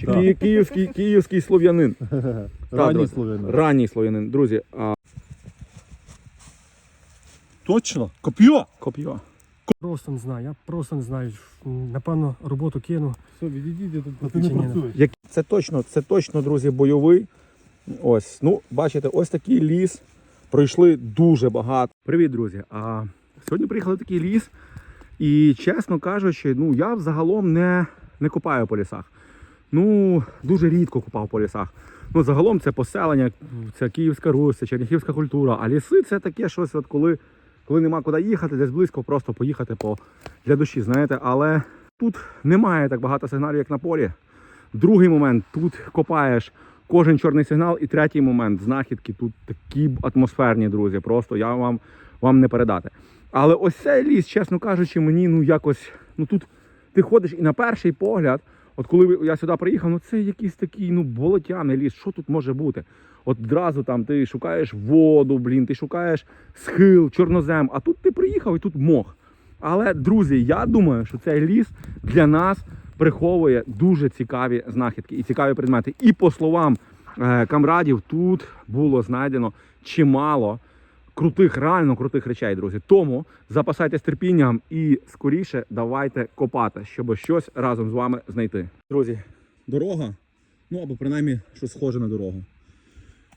чи ки- київський, київський слов'янин. Ранній слов'янин. Ранній слов'янин. Друзі, а Точно? Коп'є? коп'є. Просто не знаю, я просто не знаю. Напевно, роботу кину. Все, відійдіть, тут ти не працюєш. Як... Це точно, це точно, друзі, бойовий. Ось, ну, бачите, ось такий ліс. Пройшли дуже багато. Привіт, друзі. А сьогодні приїхали в такий ліс. І чесно кажучи, ну я взагалом не, не копаю по лісах. Ну, дуже рідко копав по лісах. Ну, загалом це поселення, це Київська Русь, це Черніхівська культура. А ліси це таке щось, от коли, коли нема куди їхати, десь близько просто поїхати по, для душі, знаєте. Але тут немає так багато сигналів, як на полі. Другий момент тут копаєш кожен чорний сигнал. І третій момент знахідки тут такі атмосферні, друзі. Просто я вам, вам не передати. Але ось цей ліс, чесно кажучи, мені ну якось. Ну тут ти ходиш і на перший погляд, от коли я сюди приїхав, ну це якийсь такий ну болотяний ліс. Що тут може бути? От одразу там ти шукаєш воду, блін, ти шукаєш схил, чорнозем. А тут ти приїхав і тут мох. Але, друзі, я думаю, що цей ліс для нас приховує дуже цікаві знахідки і цікаві предмети. І по словам е, камрадів, тут було знайдено чимало крутих, реально крутих речей, друзі. Тому запасайтесь терпінням і скоріше давайте копати, щоб щось разом з вами знайти. Друзі, дорога, ну або принаймні щось схоже на дорогу.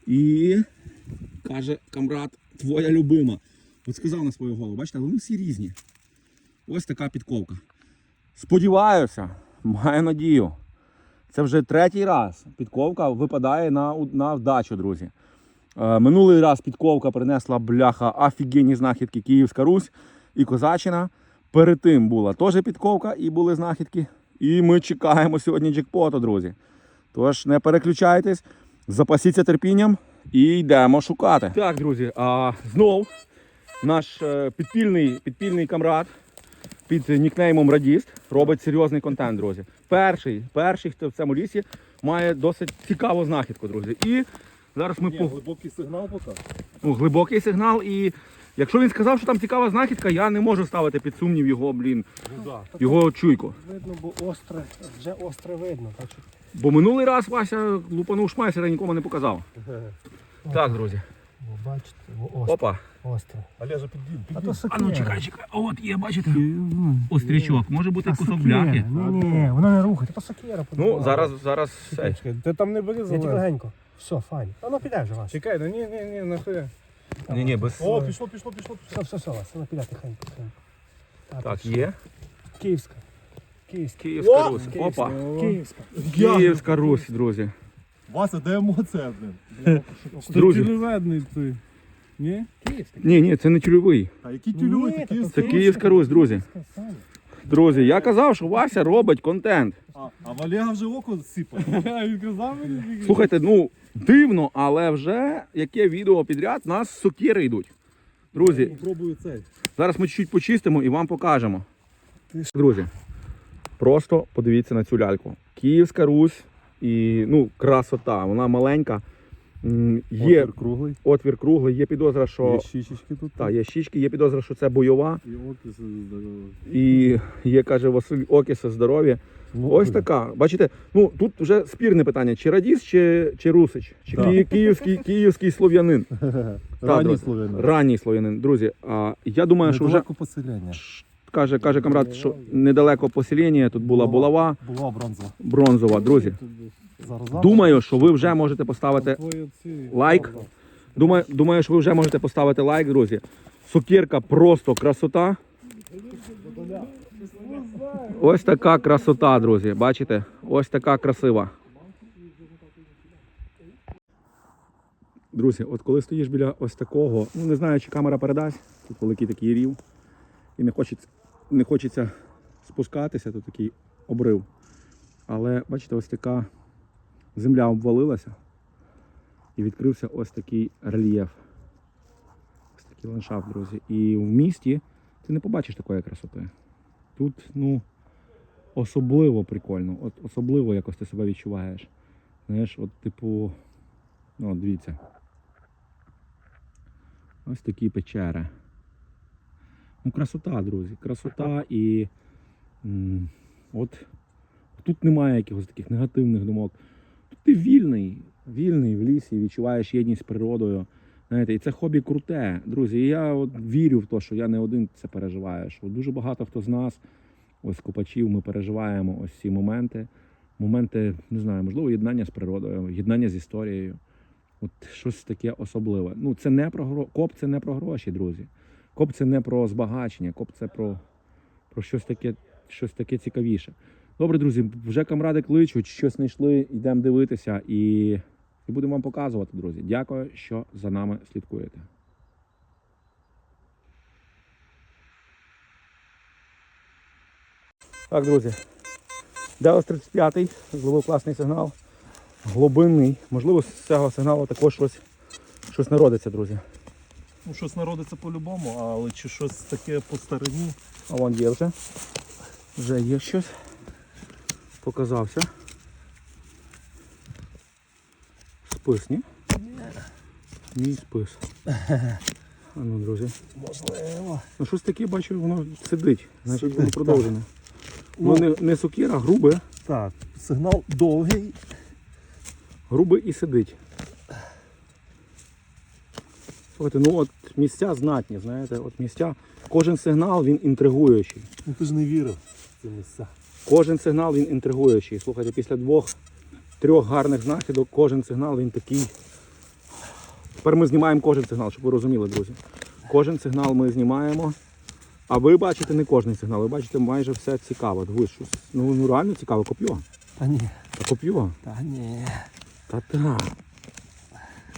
І каже камрад, твоя любима. От сказав на свою голову, бачите, вони всі різні. Ось така підковка. Сподіваюся, маю надію. Це вже третій раз підковка випадає на, на вдачу, друзі. Е, минулий раз підковка принесла бляха офігенні знахідки Київська Русь і Козачина. Перед тим була теж підковка і були знахідки. І ми чекаємо сьогодні джекпоту, друзі. Тож не переключайтесь, запасіться терпінням і йдемо шукати. Так, друзі, а знов наш е, підпільний, підпільний камрад під нікнеймом Радіст робить серйозний контент, друзі. Перший, перший, хто в цьому лісі має досить цікаву знахідку, друзі. І зараз ми Ні, по глибокий сигнал поки. ну, глибокий сигнал. І якщо він сказав, що там цікава знахідка, я не можу ставити під сумнів його, блін, Ну його чуйку. Видно, бо остре, вже остре видно. Так що Бо минулий раз Вася лупанув шмайсера і нікому не показав. Так, друзі. О, бачите, о, остре. Опа. остре. Олежа, підійм, А то. А ну чекай, чекай. От є, бачите? Острічок. Може бути Та кусок бляхи. Ні, ні, вона не рухає, то сокира. Ну, зараз, зараз. Чекай, Ти там не бери Я тільки легенько. Все, файн. Воно піде вже вас. Чекай, ну ні, ні, ні, нахуя. Ні, ні, без. О, пішло, пішло, пішло, Все, пішло. все, все, вас. Воно піде тихенько. тихенько. А, Так, то є. Київська. Київська. Київська О! Русь. Опа. Київська. Київська Русь, друзі. Вася, де емоція, блин? Друзі. Тюльоведний ти. Ні? Київська. Ні, ні, це не тюльовий. А які тюльові, Ні, такі та то Це Київська Русь, друзі. Саня. Друзі, я казав, що Вася робить контент. А, а в Олега вже око сипає. Він казав мені? Слухайте, ну дивно, але вже яке відео підряд, у нас сокири йдуть. Друзі, Попробую цей. зараз ми чуть-чуть почистимо і вам покажемо. Друзі, просто подивіться на цю ляльку. Київська Русь і ну, красота, вона маленька. Є Отвір круглий. отвір круглий, є підозра, що. Є щічечки тут. Та, є щічки, є підозра, що це бойова. І окис здоровий. І є, каже Василь Окіса здоров'я. Ну, Ось така. Бачите, ну тут вже спірне питання: чи Радіс, чи, чи Русич, чи Так. Ки- київський, київський слов'янин. Ранній слов'янин. Ранній слов'янин. Друзі, а я думаю, що вже Недалеко поселення. каже, каже камрад, що недалеко поселення, тут була булава Була бронза. бронзова. Друзі. Думаю, що ви вже можете поставити. Лайк. Думаю, думаю, що ви вже можете поставити лайк, друзі. Сокірка просто красота. Ось така красота, друзі. Бачите? Ось така красива. Друзі, от коли стоїш біля ось такого, ну не знаю, чи камера передасть, тут великий такий рів. І не хочеться, не хочеться спускатися, тут такий обрив. Але бачите, ось така земля обвалилася і відкрився ось такий рельєф. Ось такий ландшафт, друзі. І в місті ти не побачиш такої красоти. Тут, ну, особливо прикольно, от особливо якось ти себе відчуваєш. Знаєш, от типу, ну, дивіться. Ось такі печери. Ну, красота, друзі, красота і от Тут немає якихось таких негативних думок. Ти вільний, вільний в лісі, відчуваєш єдність з природою. Знаєте, і це хобі круте, друзі. Я от вірю в те, що я не один це переживаю. Що дуже багато хто з нас, ось копачів, ми переживаємо ось ці моменти. Моменти, не знаю, можливо, єднання з природою, єднання з історією. От щось таке особливе. Ну, це не про гро... коп це не про гроші, друзі. Коп це не про збагачення, коп це про, про щось таке, щось таке цікавіше. Добре, друзі, вже камради кличуть, щось знайшли, йдемо дивитися і, і будемо вам показувати, друзі. Дякую, що за нами слідкуєте. Так, друзі. Деос 35 зловив класний сигнал. Глибинний. Можливо, з цього сигналу також щось, щось народиться, друзі. Ну, щось народиться по-любому, але чи щось таке по старині. А вон є вже. Вже є щось. Показався. Спис, ні? Мій спис. А ну, друзі. Можливо. Ну щось таке, бачу, воно сидить. Значить, воно продовжене. Воно не, не сокира, грубе, Так, сигнал довгий. грубе і сидить. Слухайте, ну от місця знатні, знаєте, от місця. Кожен сигнал він інтригуючий. Ну ти ж не вірив в ці місця. Кожен сигнал він інтригуючий. Слухайте, після двох, трьох гарних знахідок, кожен сигнал він такий. Тепер ми знімаємо кожен сигнал, щоб ви розуміли, друзі. Кожен сигнал ми знімаємо. А ви бачите не кожен сигнал, ви бачите майже все цікаво. Ви щось, ну, ну реально цікаво, коп'йо. Та ні. Та коп'йо. Та ні. Та та.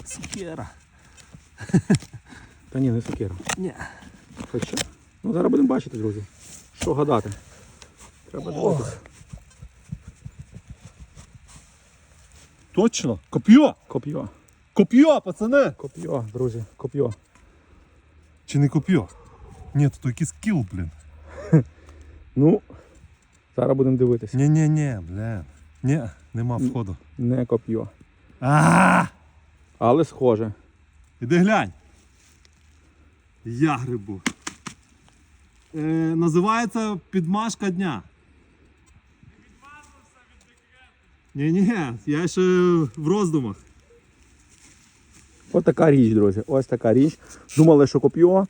Сукера. Та ні, не сокира. Ні. Хоча. Ну зараз будемо бачити, друзі. Що гадати. Треба дивитися. Точно? Коп'йо! Коп'йо. Коп'йо, пацани! Коп'йо, друзі, коп'йо. Чи не коп'йо? Ні, то якийсь кіл, блін. Ну, зараз будемо дивитися. Ні-ні-ні, блін. Ні, нема входу. Не коп'йо. А! Але схоже. Іди глянь. Я грибу. Е, називається підмашка дня. Ні, ні, я ще в роздумах. Ось така річ, друзі. Ось така річ. Думали, що коп'йо.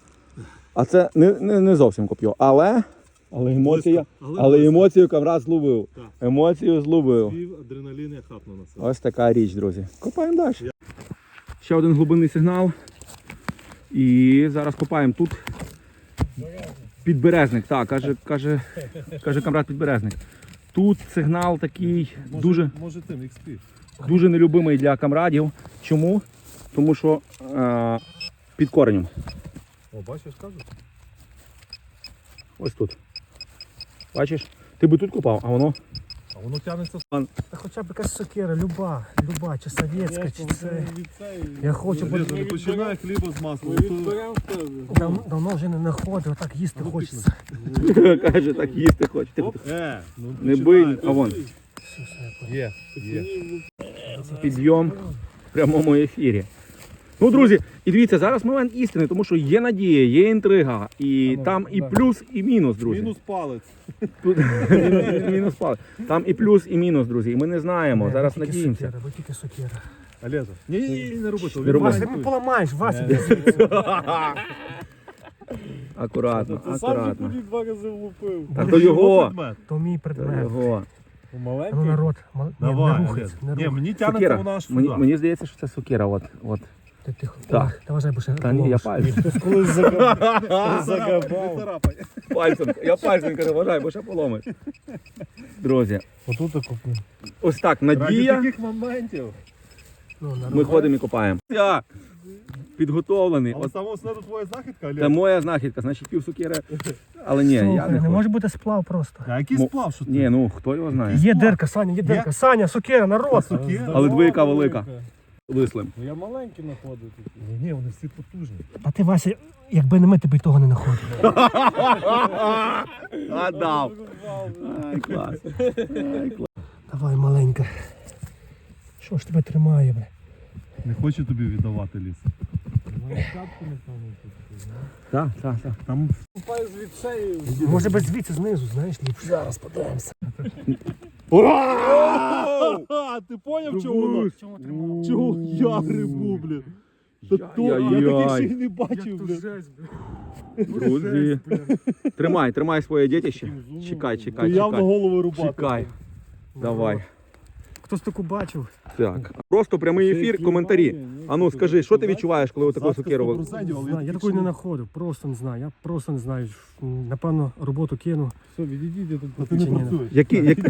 А це не, не, не зовсім коп'йо. Але, але емоція. Але Але емоцію камрад зловив. Емоцію зловив. Пів адреналін я хапну на це. Ось така річ, друзі. Копаємо далі. Ще один глибинний сигнал. І зараз копаємо тут. Підберезник, так, каже, каже, каже камрад підберезник. Тут сигнал такий Може, дуже, може тим XP. дуже нелюбимий для камрадів. Чому? Тому що е, під коренем. О, бачиш, кажу? Ось тут. Бачиш? Ти би тут купав, а воно. А воно тягнеться. Та хоча б якась сокира, люба, люба, чи совєтська, чи це. Я хочу, бо не починай хліба з маслом. Дав, давно вже не знаходив, так їсти хочеться. Каже, так їсти хоче. Ти Е, ну Не бий, а вон. Є, є. підйом в прямому ефірі. Ну, друзі, і дивіться, зараз момент істини, тому що є надія, є інтрига, і ну, там і да. плюс, і мінус, друзі. Мінус палець. Тут мінус пали. Там і плюс, і мінус, друзі. І ми не знаємо. Не, Зараз тільки надіємося. бо тільки сокира. Олежа. Ні, ні, ні, не роби того. Вася, ти поламаєш, Вася. Акуратно, Ти сам же акуратно. тоді два рази влупив. Та то його. предмет. То мій То предмет. його. А ну Маленький? народ, мал- ні, Давай, не рухайся, не Ні, рухайся. мені тягнеться Сокира. вона аж Мені, сюди. мені здається, що це сокира. От, от. Ти тихо. Так. Та вважай, бо ще Та ні, я пальцем. Коли загабав. Пальцем. Я пальцем кажу, вважай, бо ще поломиш. Друзі, Отут я купив. ось так, Раді надія. таких моментів. Ну. Ми ходимо і копаємо. Я підготовлений. Але От саме основне твоя західка, це моя знахідка, значить пів сокири. Але ні, я не не хочу. може бути сплав просто. А який Мо- сплав, що ти? Ні, ну хто його знає. Є дирка, Саня, є дирка. Саня, сокира, народ. Сокира? Але двояка велика. Вислим. Ну я маленький знаходив тут. Ні, ні, вони всі потужні. А ти, Вася, якби не ми, ти б і того не знаходив. Гадав. Ай, клас. Ай, клас. Давай, маленька. Що ж тебе тримає, бля? Не хочу тобі віддавати ліс. Так, так, так. Там Купаю звідси і... Може би звідси знизу, знаєш, ліпше. Зараз подивимося. А, ти поняв, чого воно? Чому тримав? Чого я грибу, блін? Та то, я таких ще й не бачив, блін. жесть, блін. Друзі, тримай, тримай своє дітище. Чекай, То чекай, явно чекай. голову рубати. Чекай. Давай. Хтось таку бачив? Так. Просто прямий ефір, коментарі. А ну скажи, що ти відчуваєш, коли отаку сокиру? ви- Садів, Не але знаю, я такої не знаходив, просто не знаю. Я просто не знаю. Напевно, роботу кину. Все, відійдіть тут. А ти не працюєш. Які, які,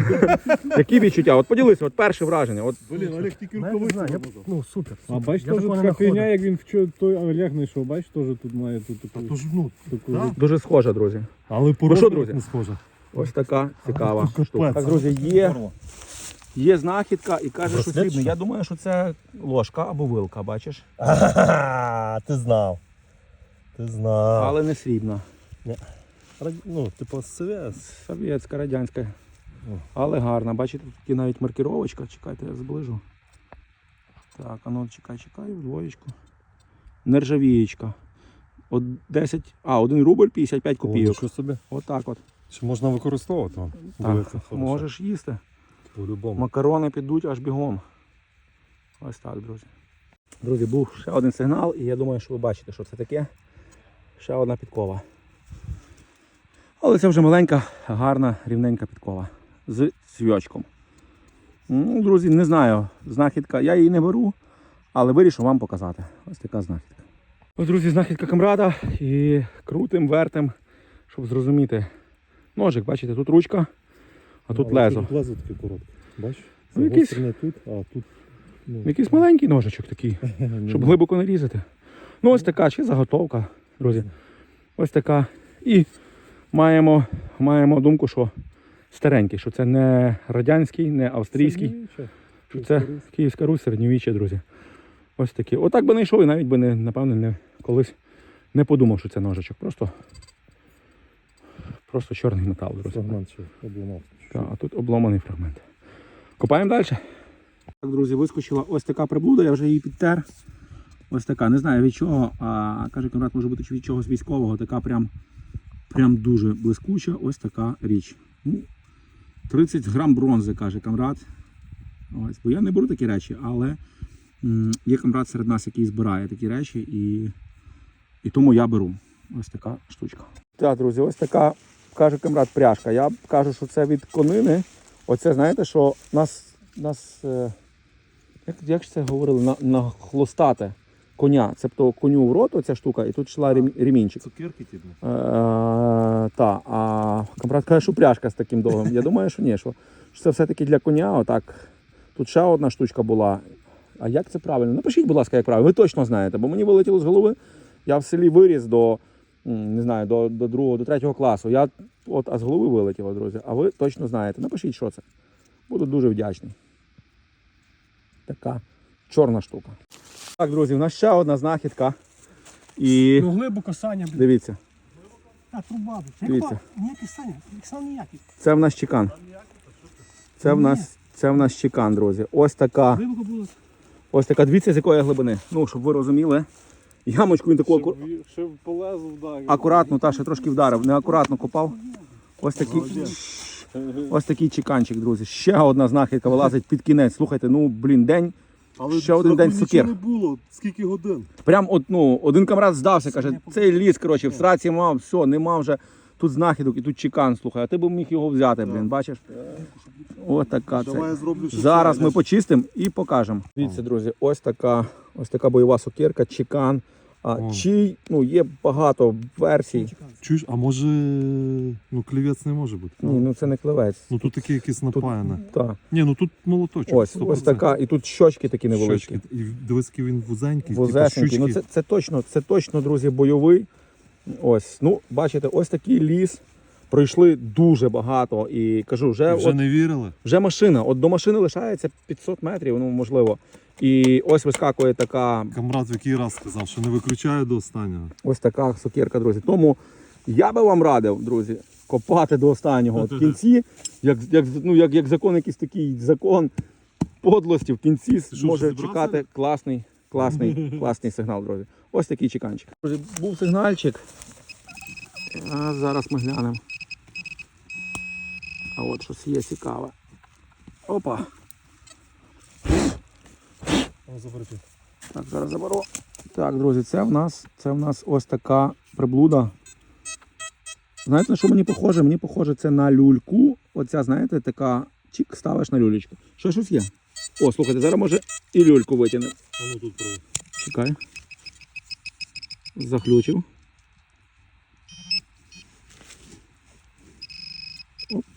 які відчуття? От поділися, от перше враження. От Блін, Олег тільки Ну, я не знаю, я, замазав. ну супер. А супер. бачиш, я теж такого не така фігня, як він вчора той Олег знайшов, бачиш, теж тут має тут таку. то ж, ну, таку так. дуже схоже, друзі. Але по Ну що, розмірах друзі? не схоже. Ось така цікава штука. Так, друзі, є, є знахідка і каже, що срібний. Я думаю, що це ложка або вилка, бачиш? Ага, ти знав. Ти знав. Але не срібна. Ну, типу. Совєтська, радянська. О. Але гарна. Бачите, тут навіть маркіровочка. Чекайте, я зближу. Так, а ну чекай, чекай, двоєчку. Нержавієчка. От 10, а, 1 рубль 55 копійок. Що собі? Отак от. Чи можна використовувати? Так, можеш їсти. По-любому. Макарони підуть аж бігом. Ось так, друзі. Друзі, був ще один сигнал, і я думаю, що ви бачите, що це таке. Ще одна підкова. Але це вже маленька, гарна, рівненька підкова з свічком. Ну, друзі, не знаю, знахідка. Я її не беру, але вирішив вам показати. Ось така знахідка. Ось, друзі, знахідка камрада і крутим, вертим, щоб зрозуміти. Ножик, бачите, тут ручка, а тут лезо. Тут лезо таке коротке. Бачиш? Ну, якийсь- Загострене тут, а тут. Ну, Якийсь маленький ножичок такий, щоб глибоко не різати. Ну, ось така, чи заготовка, друзі. Ось така. І маємо, маємо думку, що старенький, що це не радянський, не австрійський, що це Київська Русь, середньовіччя, друзі. Ось такі. Отак би не йшов і навіть би не, напевно, не, колись не подумав, що це ножичок. Просто, просто чорний метал, друзі. Фрагмент ще обламав. Так, а тут обломаний фрагмент. Копаємо далі. Так, друзі, вискочила ось така приблуда, я вже її підтер. Ось така, не знаю від чого, а каже Конрад, може бути від чогось військового, така прям, прям дуже блискуча, ось така річ. Ну, 30 грам бронзи, каже Камрад. Ось, бо я не беру такі речі, але є камрад серед нас, який збирає такі речі, і, і тому я беру. Ось така штучка. Так, друзі, ось така, каже камрад, пряжка. Я кажу, що це від конини. Оце, знаєте, що нас, нас е, як, як ж це говорили, на, нахлостати коня. Тобто коню в рот оця штука, і тут йшла ремі- ремінчик. Цукерки типу. Е, та, а камрад каже, що пряжка з таким довгим. Я думаю, що ні, що, що це все-таки для коня. Отак. Тут ще одна штучка була. А як це правильно? Напишіть, будь ласка, як правильно. Ви точно знаєте, бо мені вилетіло з голови. Я в селі виріс до, не знаю, до, до другого, до третього класу. Я от, з голови вилетіло, друзі. А ви точно знаєте. Напишіть, що це. Буду дуже вдячний. Така чорна штука. Так, друзі, у нас ще одна знахідка. І Ну глибоко Саня, блін. дивіться. А, труба. Дивіться. Ніякий Саня, Сан ніякий. Це в нас чекан. Це в нас, це в нас чекан, друзі. Ось така, ось така, дивіться, з якої глибини. Ну, щоб ви розуміли. Ямочку він таку аку... Ще полезу вдарив. акуратно, та ще трошки вдарив, неакуратно копав. Ось такий, ось такий чеканчик, друзі. Ще одна знахідка вилазить під кінець. Слухайте, ну блін, день. Але Ще один день цукер. не було. Скільки годин? Прям от, ну, один камрад здався, каже, цей ліс, коротше, в сраці мав, все, нема вже тут знахідок і тут чекан, слухай, а ти б міг його взяти, блін, бачиш? Ось така це. Давай я зроблю ще Зараз ми почистимо і покажемо. Дивіться, друзі, ось така, ось така бойова сокирка, чекан. А О. чий, ну, є багато версій. Чуєш, а може ну клівець не може бути? Ні, ну це не кливець. Ну тут таке якесь напаяне. Так. Ні, ну тут молоточок. Ось, 100%. ось така, і тут щочки такі невеличкі. Щочки. І дивись, який він вузенький, типу Ну щучки. це, це точно, це точно, друзі, бойовий. Ось, ну, бачите, ось такий ліс. Пройшли дуже багато. І кажу, вже, вже от, не вірили. вже машина. От до машини лишається 500 метрів, ну можливо. І ось вискакує така Камрад в який раз сказав, що не виключаю до останнього. Ось така сокирка, друзі. Тому я би вам радив, друзі, копати до останнього. От в кінці, як, як, ну, як, як закон, якийсь такий закон подлості, в кінці що, може чекати класний, класний, класний сигнал, друзі. Ось такий чеканчик. Друзі, був сигнальчик. А зараз ми глянемо. А от щось є цікаве. Опа. Заберти. Так, зараз заберу. Так, друзі, це в нас, це в нас ось така приблуда. Знаєте, на що мені похоже? Мені похоже це на люльку. Оця, знаєте, така чик, ставиш на люлечку. Що щось є? О, слухайте, зараз може і люльку витягнемо. А ну тут пробуй. Чекай. Заключив.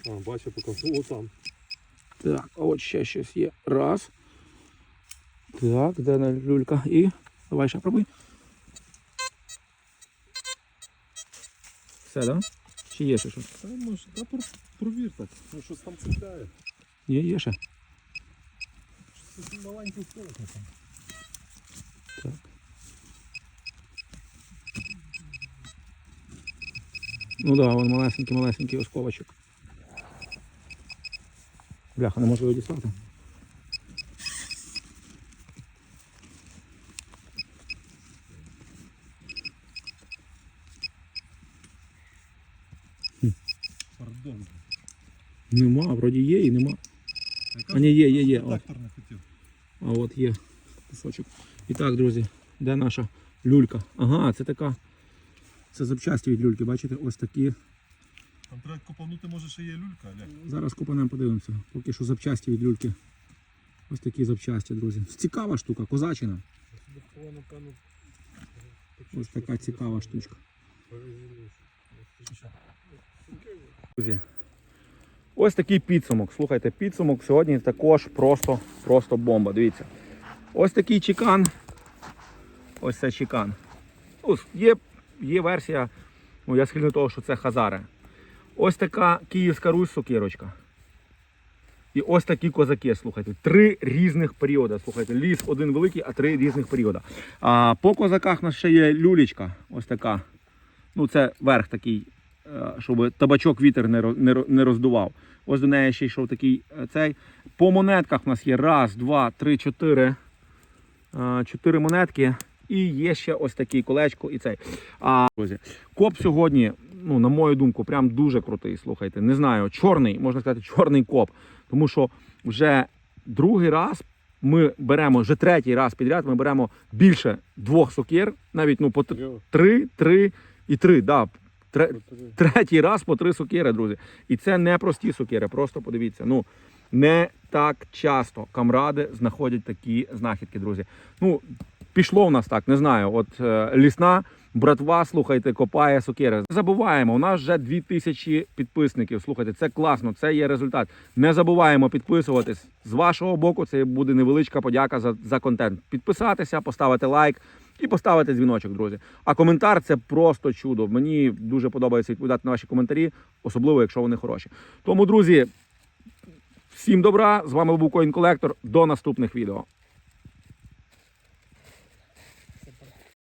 А, бачу, покажу. О, там. Так, а от ще щось є. Раз. Так, де люлька? І. Давай ще пробуй. Все, да? Чи є ще щось? Та може, та про- провір так. Ну щось там цепляє. Є, є ще. Щось маленький столик там. Так. Ну да, вон малесенький, малесенький осколочок. Бляха, не можу його дістати. Пардон. Нема, вроді є і нема. А ні, є, є, є. От. Редактор не хотів. А от є кусочок. І так, друзі, де наша люлька? Ага, це така. Це запчасті від люльки, бачите, ось такі. Там треба копанути, може ще є люлька, Олег. Зараз купанем подивимося. Поки що запчасті від люльки. Ось такі запчасті, друзі. Цікава штука, козачина. Ось така цікава штучка. Друзі, ось такий підсумок. Слухайте, підсумок сьогодні також просто, просто бомба. Дивіться. Ось такий чекан. Ось це чекан. Ну, є, є версія, ну, я схильний того, що це хазари. Ось така Київська Русь сокирочка. І ось такі козаки, слухайте. Три різних періоди. Слухайте, ліс один великий, а три різних періоди. А по козаках у нас ще є люлічка. Ось така. Ну, це верх такий, щоб табачок вітер не ро- не не роздував. Ось до неї ще йшов такий е, цей. По монетках у нас є раз, два, три, чотири. Е, Чотири монетки. І є ще ось такий колечко і цей. А, друзі, коп сьогодні, ну, на мою думку, прям дуже крутий. Слухайте. Не знаю, чорний, можна сказати, чорний коп. Тому що вже другий раз ми беремо, вже третій раз підряд, ми беремо більше двох сокир, навіть ну, по три, три і три. Да. Тре- Третій раз по три сокири, друзі. І це не прості сокири, просто подивіться. Ну, не так часто камради знаходять такі знахідки, друзі. Ну, пішло в нас так, не знаю. От е, лісна братва, слухайте, копає сокири. Забуваємо, у нас вже 2000 підписників. Слухайте, це класно, це є результат. Не забуваємо підписуватись. З вашого боку, це буде невеличка подяка за, за контент. Підписатися, поставити лайк. І поставити дзвіночок, друзі. А коментар це просто чудо. Мені дуже подобається відповідати на ваші коментарі, особливо якщо вони хороші. Тому, друзі, всім добра. З вами був Коін Колектор. До наступних відео.